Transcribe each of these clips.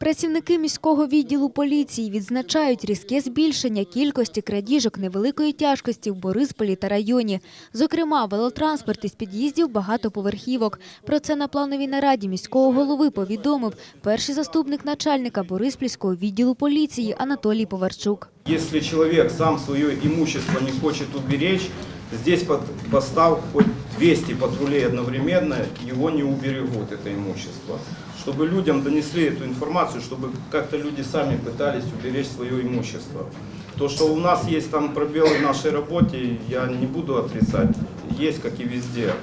Працівники міського відділу поліції відзначають різке збільшення кількості крадіжок невеликої тяжкості в Борисполі та районі. Зокрема, велотранспорт із під'їздів багатоповерхівок. Про це на плановій нараді міського голови повідомив перший заступник начальника Бориспільського відділу поліції Анатолій Поварчук. Если человек сам свое имущество не хочет уберечь, здесь постав хоть 200 патрулей одновременно, его не уберегут, это имущество Чтобы людям донесли эту информацию, чтобы как-то люди сами пытались уберечь свое имущество. То, что у нас есть там пробелы в нашей работе, я не буду отрицать, есть как и везде.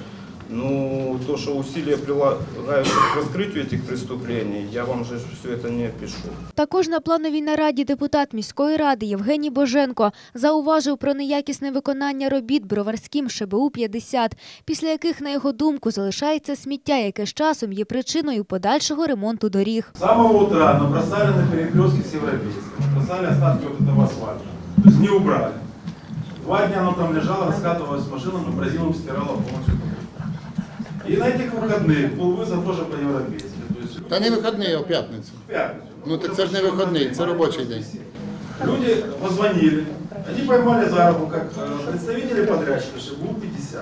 Ну, то, что усилия прилагаются к раскрытию этих преступлений, я вам же все это не опишу. Також на плановій нараді депутат міської ради Євгеній Боженко зауважив про неякісне виконання робіт броварським ШБУ 50, після яких, на його думку, залишається сміття, яке з часом є причиною подальшого ремонту доріг. С самого утра набросали на перекрестке с европейским, набросали остатки вот этого асфальта, то есть не убрали. Два дня оно там лежало, раскатывалось с машинами, бразилом стирало полностью. И на этих выходных полвыза тоже по-европейски. То есть Та не вихідний, а в п'ятницю. в пятницу. Ну, так це ж не вихідний, це робочий день. Люди позвонили, они поймали за руку, как э, представители подрядчика ШБУ 50.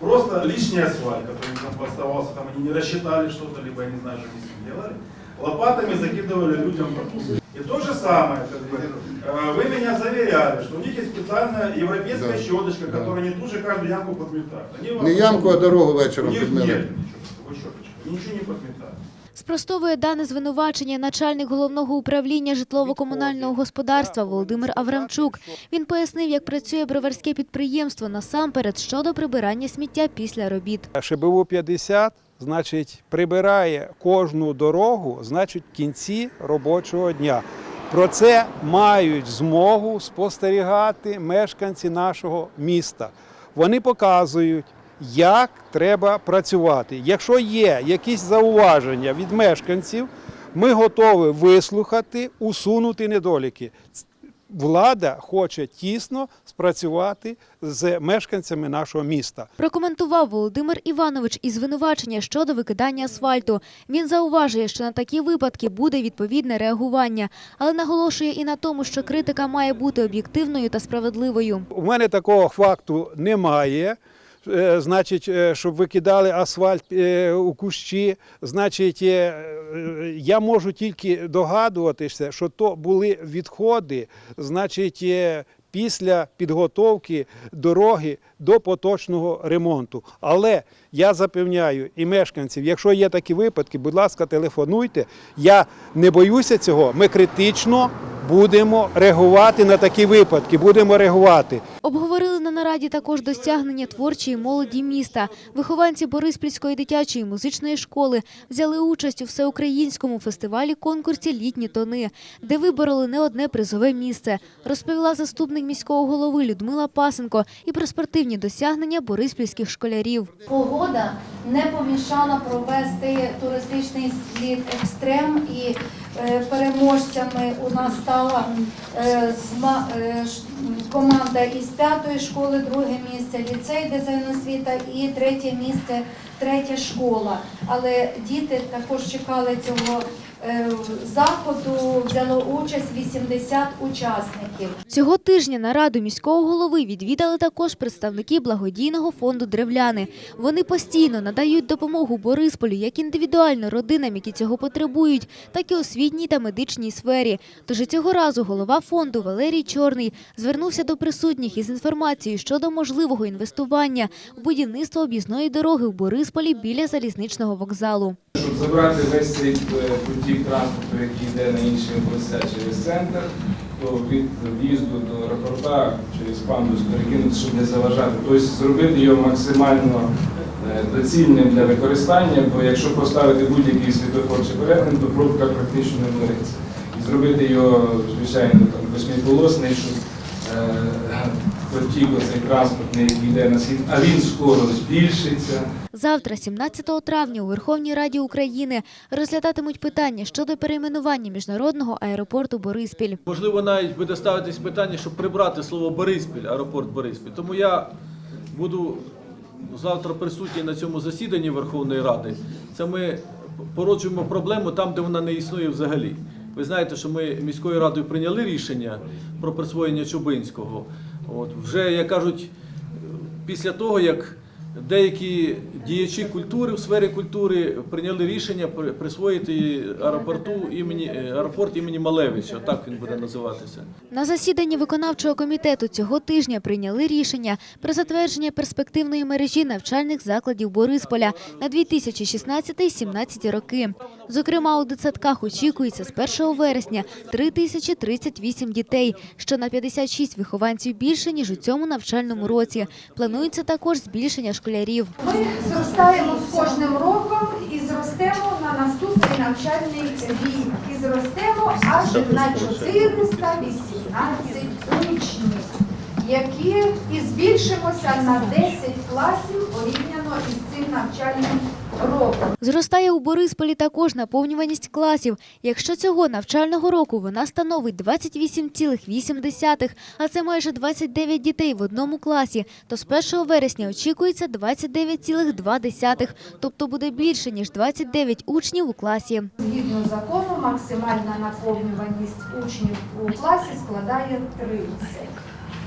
Просто лишний асфальт, который там оставался, там они не рассчитали что-то, либо я не знаю, что они с ним делали. Лопатами закидывали людям под ноги. И то же самое, как бы, э, вы меня заверяли, что у них есть специальная европейская Да. щеточка, Да. которая не тут же каждую ямку подметает. Они вам- Не ямку, а дорогу У вечором них підмили. нет ничего, такой щеточки. Они ничего не подметают. Спростовує дане звинувачення начальник головного управління житлово-комунального господарства Володимир Аврамчук. Він пояснив, як працює броварське підприємство насамперед щодо прибирання сміття після робіт. ШБУ 50, значить, прибирає кожну дорогу, значить, в кінці робочого дня. Про це мають змогу спостерігати мешканці нашого міста. Вони показують, як треба працювати. Якщо є якісь зауваження від мешканців, ми готові вислухати, усунути недоліки. Влада хоче тісно спрацювати з мешканцями нашого міста. Прокоментував Володимир Іванович і звинувачення щодо викидання асфальту. Він зауважує, що на такі випадки буде відповідне реагування, але наголошує і на тому, що критика має бути об'єктивною та справедливою. У мене такого факту немає. Е, Значить, е, щоб викидали асфальт е, у кущі, значить, я можу тільки догадуватися, що то були відходи, значить, після підготовки дороги до поточного ремонту. Але я запевняю і мешканців, якщо є такі випадки, будь ласка, телефонуйте. Я не боюся цього. Ми критично будемо реагувати на такі випадки. Будемо реагувати. Обговорили на нараді також досягнення творчої молоді міста. Вихованці Бориспільської дитячої музичної школи взяли участь у всеукраїнському фестивалі конкурсі Літні тони, де вибороли не одне призове місце. Розповіла заступник міського голови Людмила Пасенко і про спортивні досягнення бориспільських школярів. Погода не помішала провести туристичний слід екстрем і переможцями у нас стала е, е, команда із п'ятої школи, друге місце ліцей дизайн освіта і третє місце третя школа. Але діти також чекали цього е, заходу, взяло участь 80 учасників. Цього тижня нараду міського голови відвідали також представники благодійного фонду Древляни. Вони постійно надають допомогу Борисполю як індивідуально родинам, які цього потребують, так і освітній та медичній сфері. Тож цього разу голова фонду Валерій Чорний звернувся до присутніх із інформацією щодо можливого інвестування в будівництво об'їзної дороги в Борисполі біля залізничного вокзалу. Щоб забрати весь цей е, потік транспорту, який йде на інші областя через центр, то від в'їзду до аеропорта через пандус перекинути, щоб не заважати. Тобто зробити його максимально е, доцільним для використання, бо якщо поставити будь-який світлофор чи перетин, то пробка практично не вмириться. І зробити його, звичайно, восьмиполосний, щоб потік оцей транспортний, який йде на схід, а він скоро збільшиться. Завтра, 17 травня, у Верховній Раді України розглядатимуть питання щодо перейменування міжнародного аеропорту Бориспіль. Можливо, навіть буде ставитись питання, щоб прибрати слово Бориспіль, аеропорт Бориспіль. Тому я буду завтра присутній на цьому засіданні Верховної Ради. Це ми породжуємо проблему там, де вона не існує взагалі. Ви знаєте, що ми міською радою прийняли рішення про присвоєння Чубинського. От вже як кажуть, після того як деякі діячі культури в сфері культури прийняли рішення при- присвоїти аеропорту імені е, аеропорт імені Малевича. Так він буде називатися. На засіданні виконавчого комітету цього тижня прийняли рішення про затвердження перспективної мережі навчальних закладів Борисполя на 2016-17 роки. Зокрема, у дитсадках очікується з 1 вересня 3038 дітей, що на 56 вихованців більше, ніж у цьому навчальному році. Планується також збільшення школярів. Ми зростаємо з кожним роком і зростемо на наступний навчальний рік. І зростемо аж на 418 учнів, які і збільшимося на 10 класів порівняно із цим навчальним роком. Зростає у Борисполі також наповнюваність класів. Якщо цього навчального року вона становить 28,8, а це майже 29 дітей в одному класі, то з 1 вересня очікується 29,2, тобто буде більше, ніж 29 учнів у класі. Згідно закону, максимальна наповнюваність учнів у класі складає 30.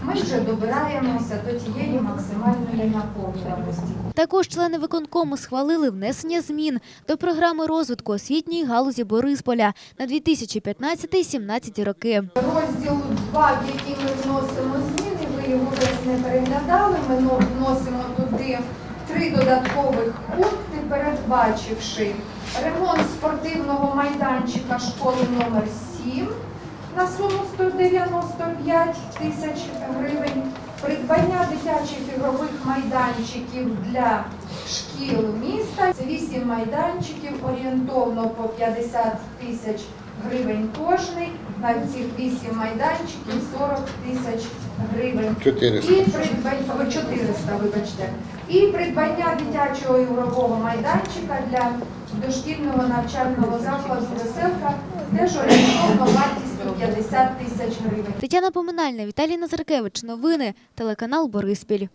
Ми вже добираємося до тієї максимальної наповнюваності. Також члени виконкому схвалили внесення змін до програми розвитку освітньої галузі Борисполя на 2015-17 роки. Розділ 2, в який ми вносимо зміни, ви його десь не переглядали. Ми вносимо туди три додаткових пункти, передбачивши ремонт спортивного майданчика школи номер 7 на суму 195 тисяч гривень, придбання дитячих ігрових майданчиків для шкіл міста. Це 8 майданчиків, орієнтовно по 50 тисяч гривень кожний. На цих 8 майданчиків 40 тисяч гривень. 400. І придбання, 400, вибачте. І придбання дитячого ігрового майданчика для дошкільного навчального закладу «Веселка» теж орієнтовно вартістю 50 тисяч гривень. Тетяна Поминальна, Віталій Назаркевич. Новини. Телеканал Бориспіль.